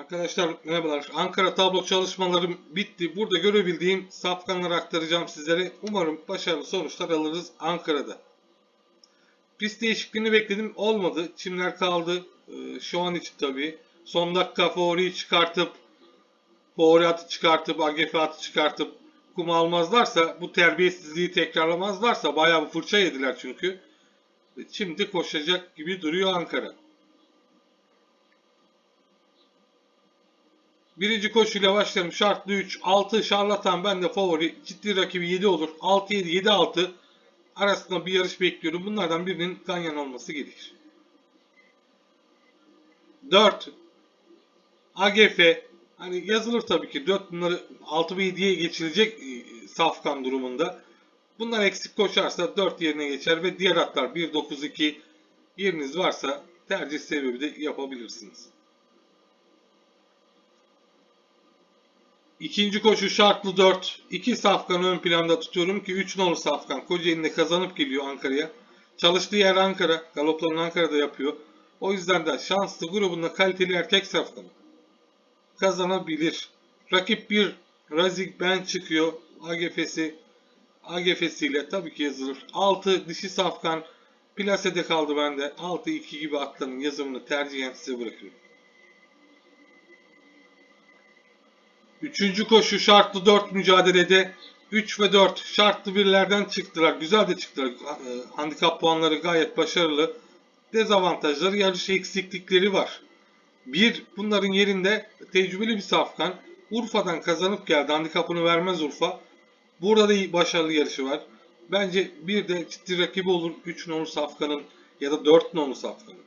Arkadaşlar merhabalar. Ankara tablo çalışmalarım bitti. Burada görebildiğim safkanları aktaracağım sizlere. Umarım başarılı sonuçlar alırız Ankara'da. Pist değişikliğini bekledim. Olmadı. Çimler kaldı. Ee, şu an için tabii. Son dakika favoriyi çıkartıp favori çıkartıp AGF çıkartıp kum almazlarsa bu terbiyesizliği tekrarlamazlarsa bayağı bir fırça yediler çünkü. Şimdi koşacak gibi duruyor Ankara. Birinci koşuyla başlayalım. Şartlı 3, 6 şarlatan ben de favori. Ciddi rakibi 7 olur. 6 7 7 6 arasında bir yarış bekliyorum. Bunlardan birinin ganyan olması gerekir. 4 AGF hani yazılır tabii ki 4 bunları 6 ve 7'ye geçilecek e, safkan durumunda. Bunlar eksik koşarsa 4 yerine geçer ve diğer atlar 1 9 2 yeriniz varsa tercih sebebi de yapabilirsiniz. İkinci koşu şartlı 4. 2 safkanı ön planda tutuyorum ki 3 nolu safkan Kocaeli'nde kazanıp geliyor Ankara'ya. Çalıştığı yer Ankara. Galoplarını Ankara'da yapıyor. O yüzden de şanslı grubunda kaliteli erkek safkanı. Kazanabilir. Rakip bir Razik Ben çıkıyor. AGF'si AGF'siyle tabii ki yazılır. 6 dişi safkan plasede kaldı bende. 6-2 gibi atların yazımını tercihen size bırakıyorum. Üçüncü koşu şartlı 4 mücadelede 3 ve 4 şartlı birlerden çıktılar. Güzel de çıktılar. E, Handikap puanları gayet başarılı. Dezavantajları yarış eksiklikleri var. Bir, bunların yerinde tecrübeli bir safkan Urfa'dan kazanıp geldi. Handikapını vermez Urfa. Burada da iyi başarılı yarışı var. Bence bir de ciddi rakibi olur 3 nolu safkanın ya da 4 nolu safkanın.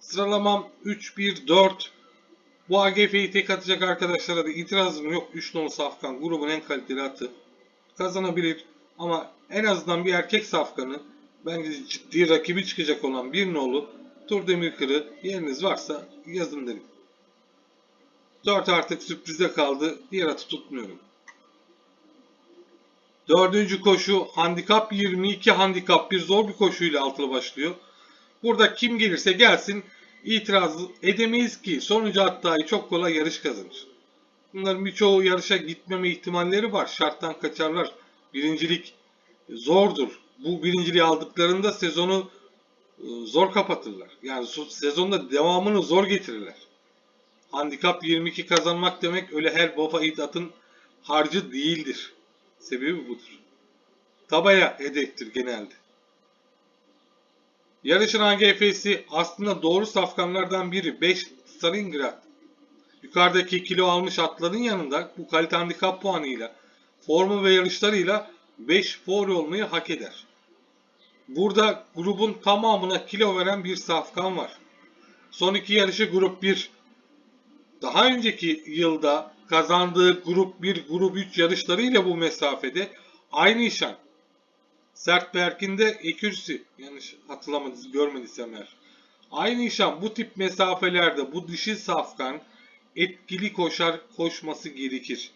Sıralamam 3-1-4 bu AGF'yi tek atacak arkadaşlara da itirazım yok. 3 nolu safkan grubun en kaliteli atı. Kazanabilir ama en azından bir erkek safkanı bence ciddi rakibi çıkacak olan bir nolu Tur Demirkır'ı yeriniz varsa yazın derim. 4 artık sürprize kaldı. Diğer atı tutmuyorum. Dördüncü koşu handikap 22 handikap bir zor bir koşuyla altılı başlıyor. Burada kim gelirse gelsin itiraz edemeyiz ki sonucu hatta çok kolay yarış kazanır. Bunların birçoğu yarışa gitmeme ihtimalleri var. Şarttan kaçarlar. Birincilik zordur. Bu birinciliği aldıklarında sezonu e, zor kapatırlar. Yani sezonda devamını zor getirirler. Handikap 22 kazanmak demek öyle her baba atın harcı değildir. Sebebi budur. Tabaya hedeftir genelde. Yarışın AGF'si aslında doğru safkanlardan biri 5 Stalingrad. Yukarıdaki kilo almış atların yanında bu kalite handikap puanıyla, formu ve yarışlarıyla 5 favori olmayı hak eder. Burada grubun tamamına kilo veren bir safkan var. Son iki yarışı grup 1. Daha önceki yılda kazandığı grup 1, grup 3 yarışlarıyla bu mesafede aynı işan. Sert Berk'inde ekürsi yanlış hatırlamadım görmediysem eğer. Aynı işlem bu tip mesafelerde bu dişi safkan etkili koşar koşması gerekir.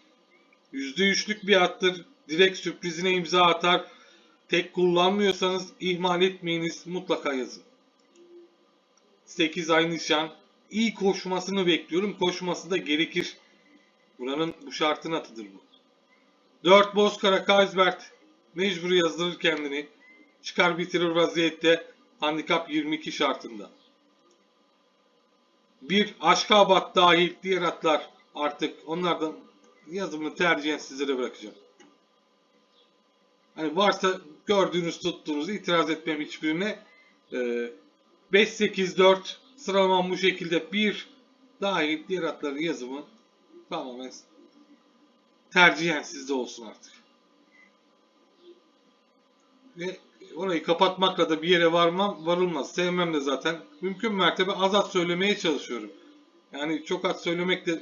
%3'lük bir attır. Direkt sürprizine imza atar. Tek kullanmıyorsanız ihmal etmeyiniz mutlaka yazın. 8 aynı nişan. İyi koşmasını bekliyorum. Koşması da gerekir. Buranın bu şartın atıdır bu. 4 Bozkara Kaisbert mecbur yazdırır kendini. Çıkar bitirir vaziyette handikap 22 şartında. Bir Aşkabat dahil diğer atlar artık onlardan yazımını tercihen sizlere bırakacağım. Hani varsa gördüğünüz tuttuğunuz itiraz etmem hiçbirine. Ee, 5-8-4 sıralamam bu şekilde bir dahil diğer atların yazımı tamamen tercihen sizde olsun artık. Ve orayı kapatmakla da bir yere varmam, varılmaz. Sevmem de zaten. Mümkün mertebe az az söylemeye çalışıyorum. Yani çok az söylemek de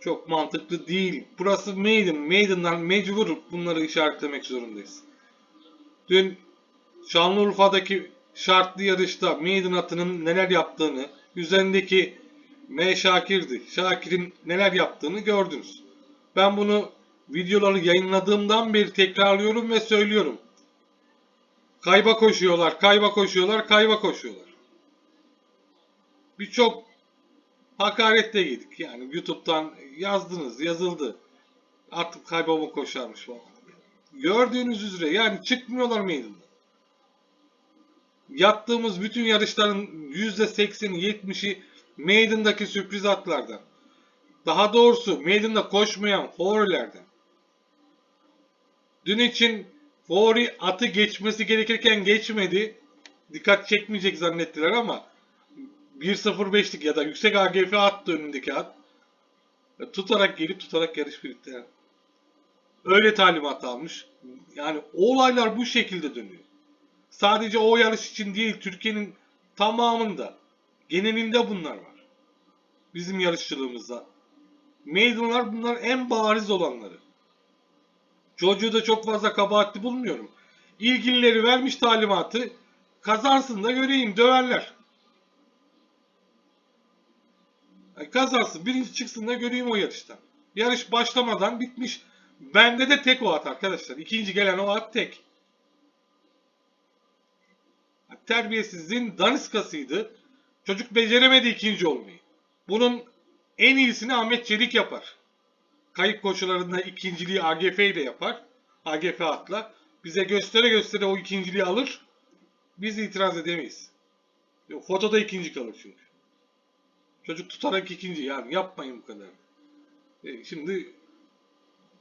çok mantıklı değil. Burası Maiden. Maiden'dan mecbur bunları işaretlemek zorundayız. Dün Şanlıurfa'daki şartlı yarışta Maiden atının neler yaptığını, üzerindeki M Şakir'di. Şakir'in neler yaptığını gördünüz. Ben bunu videoları yayınladığımdan beri tekrarlıyorum ve söylüyorum. Kayba koşuyorlar, kayba koşuyorlar, kayba koşuyorlar. Birçok hakaret de yedik. Yani YouTube'dan yazdınız, yazıldı. At kaybama koşarmış falan. Gördüğünüz üzere yani çıkmıyorlar meydanda. Yattığımız bütün yarışların %80'i 70'i Maiden'daki sürpriz atlardan. Daha doğrusu Maiden'da koşmayan favorilerden. Dün için favori atı geçmesi gerekirken geçmedi. Dikkat çekmeyecek zannettiler ama 1.05'lik ya da yüksek AGF attı önündeki at. Tutarak gelip tutarak yarış bitti. yani. Öyle talimat almış. Yani olaylar bu şekilde dönüyor. Sadece o yarış için değil, Türkiye'nin tamamında, genelinde bunlar var. Bizim yarışçılığımızda. Maiden'lar bunlar en bariz olanları. Çocuğu da çok fazla kabahatli bulmuyorum. İlgilileri vermiş talimatı, kazansın da göreyim, döverler. Kazansın, birinci çıksın da göreyim o yarıştan. Yarış başlamadan bitmiş. Bende de tek o at arkadaşlar. İkinci gelen o at tek. Terbiyesizliğin daniskasıydı. Çocuk beceremedi ikinci olmayı. Bunun en iyisini Ahmet Çelik yapar. Kayıp koşularında ikinciliği AGF ile yapar. AGF atla. Bize göstere göstere o ikinciliği alır. Biz itiraz edemeyiz. Fotoda ikinci kalır çünkü. Çocuk tutarak ikinci. Yani yapmayın bu kadar. E, şimdi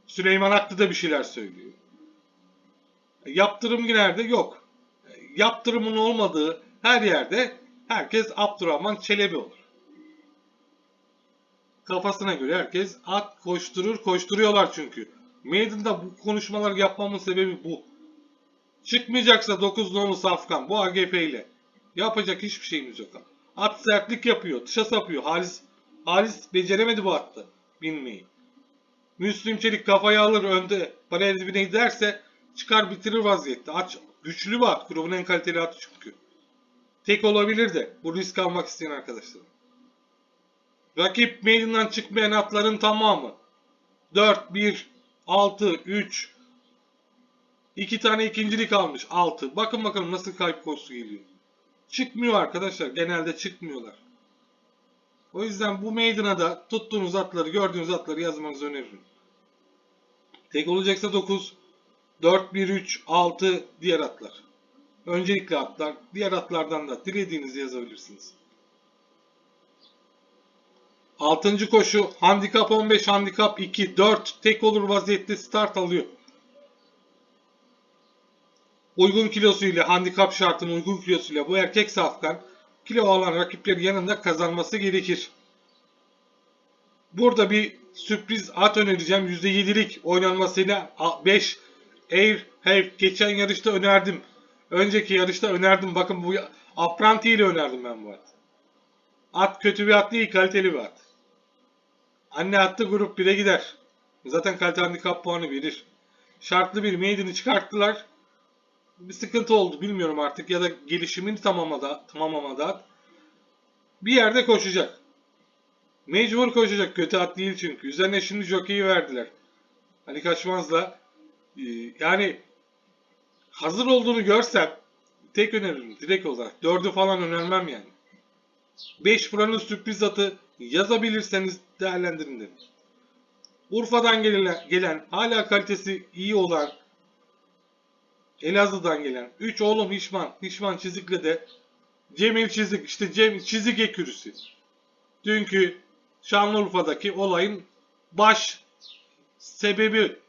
Süleyman Aklı da bir şeyler söylüyor. E, Yaptırım nerede? Yok. E, Yaptırımın olmadığı her yerde herkes Abdurrahman Çelebi olur. Kafasına göre herkes at koşturur, koşturuyorlar çünkü. Maiden'da bu konuşmalar yapmamın sebebi bu. Çıkmayacaksa 9 nolu Safkan bu AGF ile. Yapacak hiçbir şeyimiz yok. At sertlik yapıyor, dışa sapıyor. Halis, Halis beceremedi bu atta binmeyi. Müslüm Çelik kafayı alır önde para dibine giderse çıkar bitirir vaziyette. Aç güçlü bir at. Grubun en kaliteli atı çünkü. Tek olabilir de bu risk almak isteyen arkadaşlar. Rakip meydandan çıkmayan atların tamamı 4, 1, 6, 3 2 tane ikincilik almış 6. Bakın bakalım nasıl kayıp koşusu geliyor. Çıkmıyor arkadaşlar. Genelde çıkmıyorlar. O yüzden bu meydana da tuttuğunuz atları, gördüğünüz atları yazmanızı öneririm. Tek olacaksa 9, 4, 1, 3, 6 diğer atlar. Öncelikli atlar, diğer atlardan da dilediğinizi yazabilirsiniz. Altıncı koşu handikap 15, handikap 2, 4 tek olur vaziyette start alıyor. Uygun kilosuyla, handikap şartının uygun kilosuyla bu erkek safkan kilo alan rakipleri yanında kazanması gerekir. Burada bir sürpriz at önereceğim. %7'lik oynanmasıyla 5 Air Have geçen yarışta önerdim. Önceki yarışta önerdim. Bakın bu Apranti ile önerdim ben bu at. At kötü bir at değil, kaliteli bir at. Anne attı grup 1'e gider. Zaten kalite handikap puanı verir. Şartlı bir maiden'ı çıkarttılar. Bir sıkıntı oldu bilmiyorum artık ya da gelişimini tamamladı, tamamlamadı at. Bir yerde koşacak. Mecbur koşacak. Kötü at değil çünkü. Üzerine şimdi jockey'i verdiler. Hani kaçmazla. Ee, yani hazır olduğunu görsem tek öneririm direkt olarak. Dördü falan önermem yani. 5 buranın sürpriz atı yazabilirseniz değerlendirin derim. Urfa'dan gelen, gelen hala kalitesi iyi olan Elazığ'dan gelen 3 oğlum Hişman, Hişman Çizik'le de Cemil Çizik, işte Cem, Çizik ekürüsü. Dünkü Şanlıurfa'daki olayın baş sebebi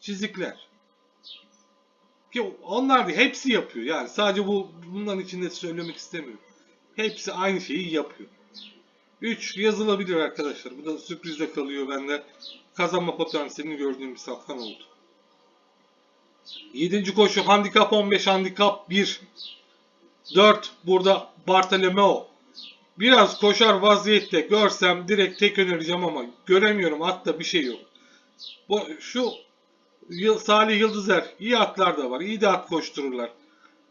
çizikler. Ki onlar da hepsi yapıyor. Yani sadece bu bunların içinde söylemek istemiyorum. Hepsi aynı şeyi yapıyor. 3 yazılabilir arkadaşlar. Bu da sürprizde kalıyor bende. Kazanma potansiyelini gördüğüm bir safkan oldu. 7. koşu handikap 15, handikap 1. 4 burada Bartolomeo. Biraz koşar vaziyette görsem direkt tek önereceğim ama göremiyorum atta bir şey yok. Bu şu Salih Yıldızer iyi atlar da var. iyi de at koştururlar.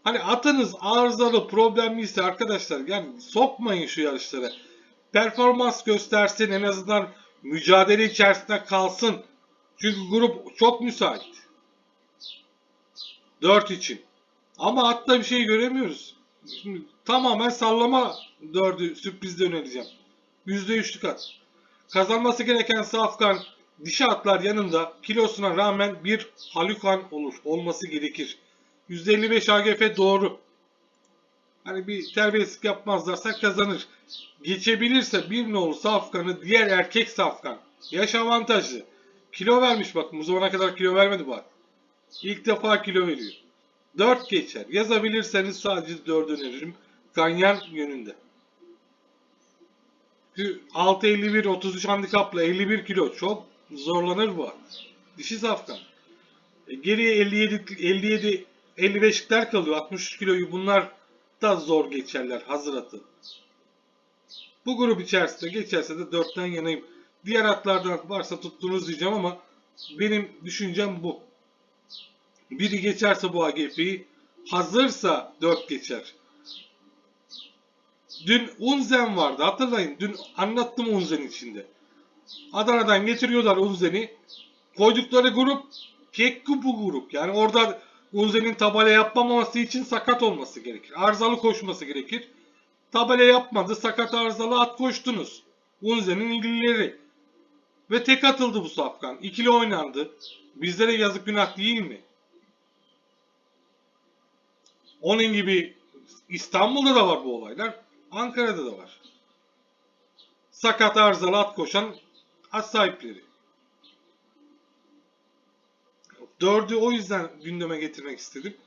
Hani atınız arızalı, problemliyse arkadaşlar yani sokmayın şu yarışlara. Performans göstersin en azından mücadele içerisinde kalsın. Çünkü grup çok müsait. 4 için. Ama atta bir şey göremiyoruz. Şimdi tamamen sallama dördü sürprizde önereceğim. %3'lük at. Kazanması gereken Safkan dişi atlar yanında kilosuna rağmen bir Halukan olur. Olması gerekir. %55 AGF doğru. Hani bir terbiyesizlik yapmazlarsa kazanır. Geçebilirse bir nolu Safkan'ı diğer erkek Safkan. Yaş avantajlı. Kilo vermiş bakın bu zamana kadar kilo vermedi bak. İlk defa kilo veriyor. 4 geçer. Yazabilirseniz sadece 4 öneririm. Ganyan yönünde. 6.51 33 handikapla 51 kilo çok zorlanır bu. Dişi safkan. E, geriye 57 57 55'likler kalıyor. 63 kiloyu bunlar da zor geçerler hazır atı. Bu grup içerisinde geçerse de 4'ten yanayım. Diğer atlardan varsa tuttuğunuz diyeceğim ama benim düşüncem bu. Biri geçerse bu AGF'yi hazırsa 4 geçer. Dün Unzen vardı hatırlayın. Dün anlattım Unzen içinde. Adana'dan getiriyorlar Unzen'i. Koydukları grup Kekkupu grup. Yani orada Unzen'in tabela yapmaması için sakat olması gerekir. Arızalı koşması gerekir. Tabela yapmadı. Sakat arızalı at koştunuz. Unzen'in ilgilileri. Ve tek atıldı bu safkan. İkili oynandı. Bizlere yazık günah değil mi? Onun gibi İstanbul'da da var bu olaylar. Ankara'da da var. Sakat arızalı at koşan at sahipleri. Dördü o yüzden gündeme getirmek istedim.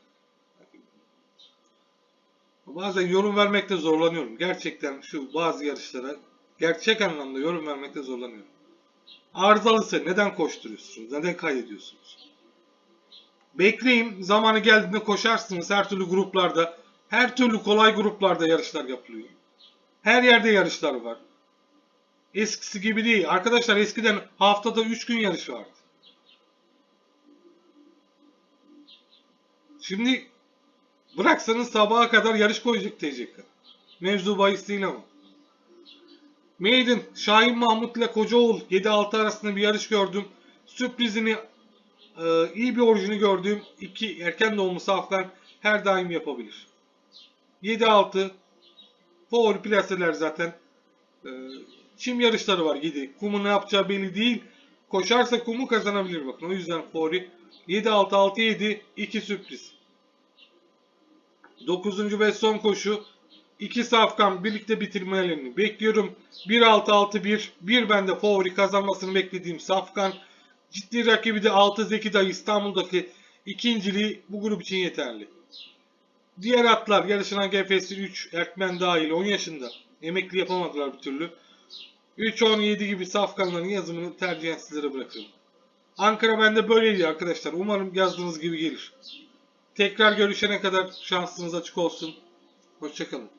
Bazen yorum vermekte zorlanıyorum. Gerçekten şu bazı yarışlara gerçek anlamda yorum vermekte zorlanıyorum. Arızalısı neden koşturuyorsunuz? Neden kaydediyorsunuz? Bekleyin. Zamanı geldiğinde koşarsınız. Her türlü gruplarda, her türlü kolay gruplarda yarışlar yapılıyor. Her yerde yarışlar var. Eskisi gibi değil. Arkadaşlar eskiden haftada 3 gün yarış vardı. Şimdi bıraksanız sabaha kadar yarış koyacak TCK. Mevzu bahis değil ama. Maiden, Şahin Mahmut ile Kocaoğul 7-6 arasında bir yarış gördüm. Sürprizini e, iyi bir orijini gördüğüm iki erken doğumlu safkan her daim yapabilir. 7-6 favori plaseler zaten. E, çim yarışları var 7. Kumu ne yapacağı belli değil. Koşarsa kumu kazanabilir bakın. O yüzden favori 7-6-6-7 2 sürpriz. 9. ve son koşu. İki safkan birlikte bitirmelerini bekliyorum. 1-6-6-1. Bir bende favori kazanmasını beklediğim safkan. Ciddi rakibi de 6 Zeki Dayı İstanbul'daki ikinciliği bu grup için yeterli. Diğer atlar yarışılan GFS 3 Erkmen dahil 10 yaşında. Emekli yapamadılar bir türlü. 3-17 gibi safkanların yazımını tercihen sizlere bırakıyorum. Ankara bende böyleydi arkadaşlar. Umarım yazdığınız gibi gelir. Tekrar görüşene kadar şansınız açık olsun. Hoşçakalın.